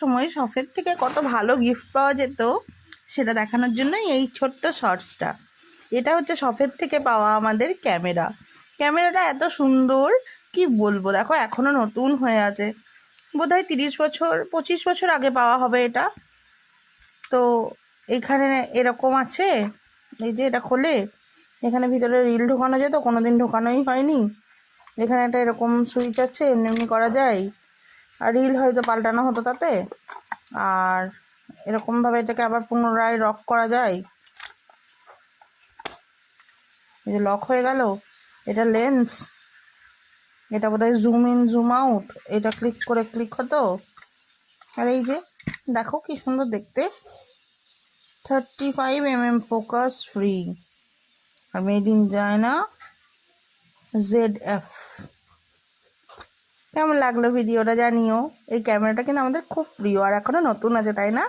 সময় শপের থেকে কত ভালো গিফট পাওয়া যেত, সেটা দেখানোর জন্যই এই ছোট্ট শর্টসটা এটা হচ্ছে শপের থেকে পাওয়া আমাদের ক্যামেরা। ক্যামেরাটা এত সুন্দর, কি বলব? দেখো এখনও নতুন হয়ে আছে। বোধহয় তিরিশ বছর, পঁচিশ বছর আগে পাওয়া হবে এটা। তো এখানে এরকম আছে, এই যে এটা খোলে, এখানে ভিতরে রিল ঢোকানো যেত কোনো দিন ঢোকানোই হয়নি। এখানে একটা এরকম সুইচ আছে, এমনি এমনি করা যায়। রিল হয়তো পাল্টানো হতো তাতে। আর এরকমভাবে এটাকে আবার পুনরায় লক করা যায়। এই যে লক হয়ে গেল, এটা লেন্স এটা বোধহয় জুম ইন জুম আউট এটা ক্লিক করে ক্লিক হতো। আর এই যে, দেখো কি সুন্দর দেখতে। Thirty five M M focus free R made in China Z F কেমন লাগল ভিডিওটা জানিও? এই ক্যামেরাটা কিন্তু আমাদের খুব প্রিয় আর এখনও নতুন আছে, তাই না?